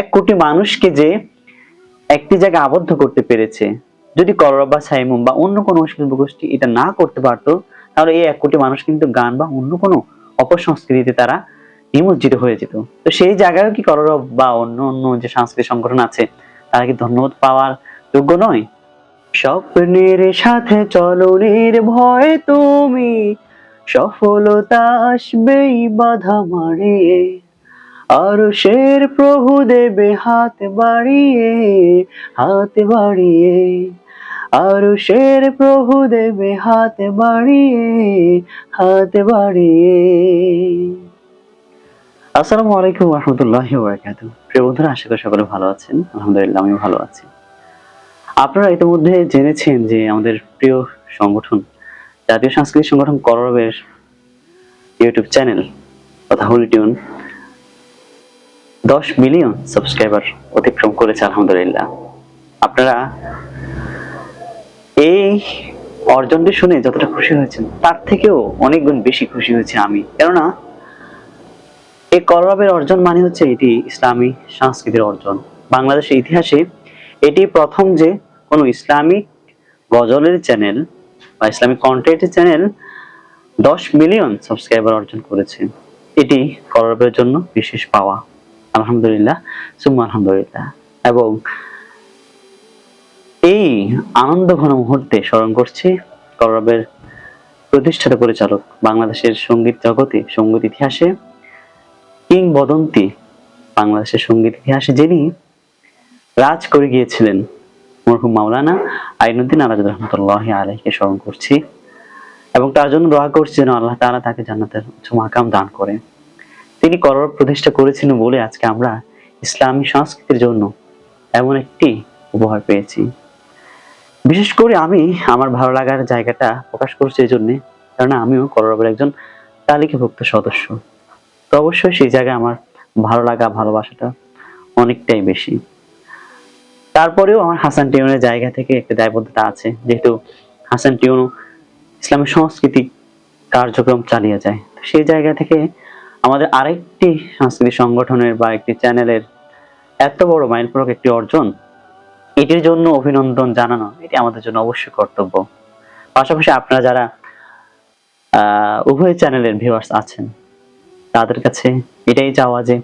এক কোটি মানুষকে যে একটি জায়গায় আবদ্ধ করতে পেরেছে, যদি কলরব বা সাইমুম বা অন্য কোনো শিল্প গোষ্ঠী এটা না করতে পারতো, তাহলে এই এক কোটি মানুষ কিন্তু গান বা অন্য কোনো অপসংস্কৃতিতে তারা নিমজ্জিত হয়ে যেত। তো সেই জায়গায় কি কলরব বা অন্য অন্য যে সাংস্কৃতিক সংগঠন আছে, তারা কি ধন্যবাদ পাওয়ার যোগ্য নয়? স্বপ্নের সাথে চলনের ভয় তুমি, সফলতা আসবেই বাধা মারিয়ে আর শের প্রভু দেবে হাত বাড়িয়ে হাত বাড়িয়ে। আর শের প্রভু দেবে হাত বাড়িয়ে হাত বাড়িয়ে। আসসালামু আলাইকুম রহমতুল্লাহ বারাকাতু প্রিয় বন্ধুরা, আশা করি সকলে ভালো আছেন। আলহামদুলিল্লাহ আমি ভালো আছি। আপনারা ইতিমধ্যে জেনেছেন যে আমাদের প্রিয় সংগঠন, জাতীয় সাংস্কৃতিক সংগঠন করবের ইউটিউব চ্যানেল, তথা হোলি টিউন দশ মিলিয়ন সাবস্ক্রাইবার অতিক্রম করেছে আলহামদুলিল্লাহ। আপনারা এই অর্জনটি শুনে যতটা খুশি হয়েছেন, তার থেকেও অনেক গুণ বেশি খুশি হয়েছে আমি। কেননা, এই করবের অর্জন মানে হচ্ছে এটি ইসলামী সংস্কৃতির অর্জন। বাংলাদেশের ইতিহাসে এটি প্রথম যে কোনো ইসলামিক গজলের চ্যানেল বা ইসলামিক কন্টেন্টের চ্যানেল দশ মিলিয়ন সাবস্ক্রাইবার অর্জন করেছে। এটি করবের জন্য বিশেষ পাওয়া। আলহামদুলিল্লাহ, সুম্মা আলহামদুলিল্লাহ। এবং এই আনন্দ ঘন মুহূর্তে স্মরণ করছি করবের প্রতিষ্ঠাতা পরিচালক বাংলাদেশের সংগীত জগতে, সংগীত ইতিহাসে, কিংবদন্তি বাংলাদেশের সংগীত ইতিহাসে, যিনি রাজ করে গিয়েছিলেন মরহুম মাওলানা আইনুদ্দিন আলাদ রহমতুল্লাহ আলহীকে স্মরণ করছি। এবং তার জন্য দোয়া করছি যেন আল্লাহ তাআলা তাকে জান্নাতের উচ্চ মাকাম দান করে তিনি করর প্রতিষ্ঠা করেছিলেন বলে আজকে আমরা ইসলামী সংস্কৃতির জন্য এমন একটি উপহার পেয়েছি। বিশেষ করে আমি আমার ভালো লাগার জায়গাটা প্রকাশ করছি এই জন্যে কারণ আমিও করবের একজন তালিকাভুক্ত সদস্য। তো অবশ্যই সেই জায়গায় আমার ভালো লাগা, ভালোবাসাটা অনেকটাই বেশি। তারপরেও আমার হাসান টিউনের জায়গা থেকে একটা দায়বদ্ধতা আছে, যেহেতু হাসান টিউন ইসলামের সংস্কৃতি কার্যক্রম চালিয়ে যায়। সেই জায়গা থেকে আমাদের আরেকটি সাংস্কৃতিক সংগঠনের বা একটি চ্যানেলের এত বড় মাইলফলক একটি অর্জন, এটির জন্য অভিনন্দন জানানো, এটি আমাদের জন্য অবশ্যই কর্তব্য। পাশাপাশি আপনারা যারা উভয় চ্যানেলের ভিউয়ার্স আছেন, তাদের কাছে এটাই চাওয়া যে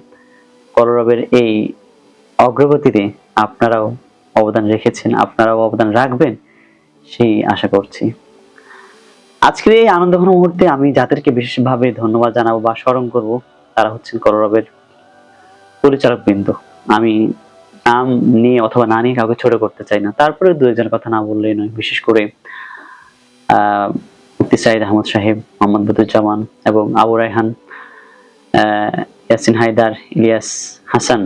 কলরবের এই অগ্রগতিতে আপনারাও অবদান রেখেছেন, আপনারাও অবদান রাখবেন, সেই আশা করছি। আজকের এই আনন্দঘন মুহূর্তে আমি যাদেরকে বিশেষভাবে ধন্যবাদ জানাব বা স্মরণ করব, তারা হচ্ছেন কলরবের পরিচালক বৃন্দ আমি নাম নিয়ে অথবা না নিয়ে কাউকে ছোট করতে চাই না। তারপরে দু একজনের কথা না বললেই নয়, বিশেষ করে সাইদ আহমদ সাহেব, মোহাম্মদ বদুজ্জামান এবং আবু রায়হান ইয়াসিন হায়দার, ইলিয়াস হাসান,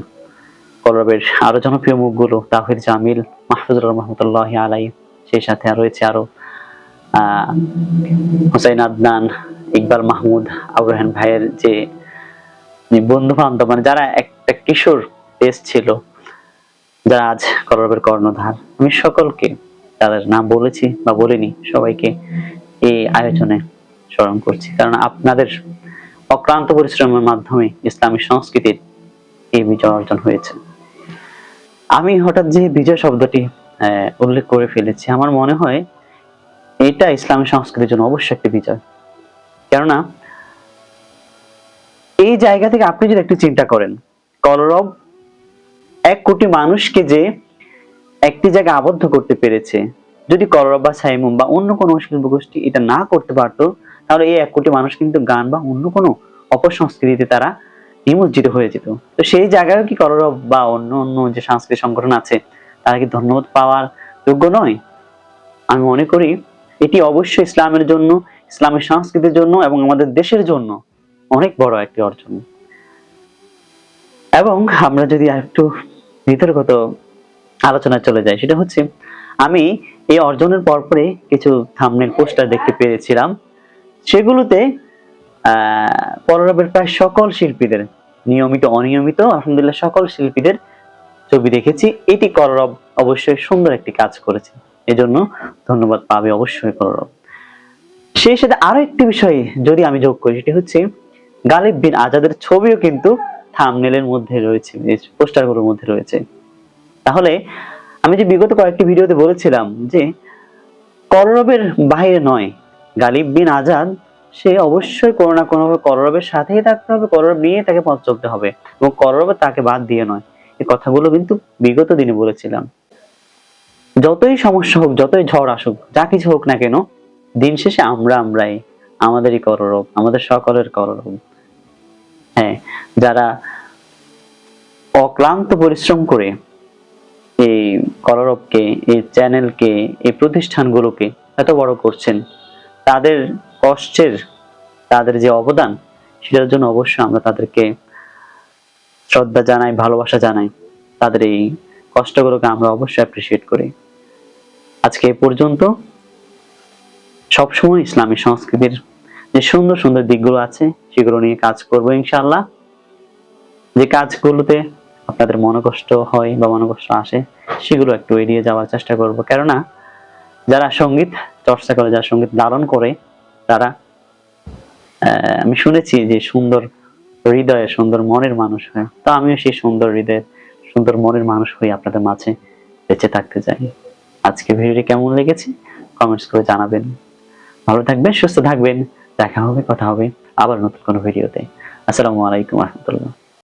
কলরবের আরও জনপ্রিয় মুখগুলো, তাহির জামিল, মাহফুজুর রহমতুল্লাহ আলাই সেই সাথে আর রয়েছে আরও হুসাইন আদনান, ইকবাল মাহমুদ, আবু রায়হান ভাইয়ের যে বন্ধু বান্ধব মানে যারা একটা কিশোর দেশ ছিল, যারা আজ কলরবের কর্ণধার, আমি সকলকে তাদের নাম বলেছি বা বলিনি, সবাইকে এই আয়োজনে স্মরণ করছি। কারণ আপনাদের অক্লান্ত পরিশ্রমের মাধ্যমে ইসলামী সংস্কৃতির এই বিজয় অর্জন হয়েছে। আমি হঠাৎ যে বিজয় শব্দটি উল্লেখ করে ফেলেছি, আমার মনে হয় এটা ইসলামী সংস্কৃতির জন্য অবশ্যই একটি বিজয়। কেননা, এই জায়গা থেকে আপনি যদি একটু চিন্তা করেন, কলরব এক কোটি মানুষকে যে একটি জায়গায় আবদ্ধ করতে পেরেছে, যদি কলরব বা সাইমুম বা অন্য কোনো শিল্প গোষ্ঠী এটা না করতে পারতো, তাহলে এই এক কোটি মানুষ কিন্তু গান বা অন্য কোনো অপসংস্কৃতিতে তারা নিমজ্জিত হয়ে যেত। তো সেই জায়গায় কি কলরব বা অন্য অন্য যে সাংস্কৃতিক সংগঠন আছে, তারা কি ধন্যবাদ পাওয়ার যোগ্য নয়? আমি মনে করি এটি অবশ্যই ইসলামের জন্য, ইসলামের সংস্কৃতির জন্য এবং আমাদের দেশের জন্য অনেক বড় একটি অর্জন। এবং আমরা যদি আরেকটু বিতর্কত আলোচনায় চলে যাই, সেটা হচ্ছে আমি এই অর্জনের পরপরে কিছু থামনেল পোস্টার দেখতে পেয়েছিলাম। সেগুলোতে পররবের প্রায় সকল শিল্পীদের, নিয়মিত, অনিয়মিত, আলহামদুলিল্লাহ সকল শিল্পীদের ছবি দেখেছি। এটি কররব অবশ্যই সুন্দর একটি কাজ করেছে। এজন্য ধন্যবাদ পাবে অবশ্যই কররব সেই সাথে আরও একটি বিষয় যদি আমি যোগ করি, সেটি হচ্ছে গালিব বিন আজাদের ছবিও কিন্তু থামনেলের মধ্যে রয়েছে পোস্টারগুলোর মধ্যে রয়েছে। তাহলে আমি যে বিগত কয়েকটি ভিডিওতে বলেছিলাম যে কররবের বাইরে নয়, গালিব বিন আজাদ, সে অবশ্যই কোনো না কোনোভাবে কররবের সাথেই থাকতে হবে কররব নিয়ে তাকে পথ চলতে হবে এবং কররবে তাকে বাদ দিয়ে নয়। এই কথাগুলো কিন্তু বিগত দিনে বলেছিলাম। যতই সমস্যা হোক, যতই ঝড় আসুক, যা কিছু হোক না কেন, দিন শেষে আমরা আমরাই আমাদেরই কররব, আমাদের সকলের কররব। হ্যাঁ যারা অক্লান্ত পরিশ্রম করে এই কররবকে, এই চ্যানেলকে, এই প্রতিষ্ঠানগুলোকে এত বড় করছেন, তাদের কষ্টের, তাদের যে অবদান, সেটার জন্য অবশ্যই আমরা তাদেরকে শ্রদ্ধা জানাই, ভালোবাসা জানাই। তাদের এই কষ্টগুলোকে আমরা অবশ্যই অ্যাপ্রিসিয়েট করি। আজকে এ পর্যন্ত। সবসময় ইসলামী সংস্কৃতির যে সুন্দর সুন্দর দিকগুলো আছে, সেগুলো নিয়ে কাজ করব ইনশাআল্লাহ। যে কাজগুলোতে আপনাদের মনোকষ্ট হয় বা মনোকষ্ট আসে, সেগুলো একটু এড়িয়ে যাওয়ার চেষ্টা করব। কেননা, যারা সংগীত, চর্চা করে, যারা সংগীত ধারণ করে, তারা আমি শুনেছি যে সুন্দর হৃদয়ে সুন্দর মনের মানুষ হয়। তা আমিও সেই সুন্দর হৃদয়ের সুন্দর মনের মানুষ হয়ে আপনাদের মাঝে বেঁচে থাকতে চাই। আজকে ভিডিওটি কেমন লেগেছে? কমেন্টস করে জানাবেন। ভালো থাকবেন, সুস্থ থাকবেন, দেখা হবে, কথা হবে আবার নতুন কোনো ভিডিওতে। আসসালামু আলাইকুম রহমতুল্লাহ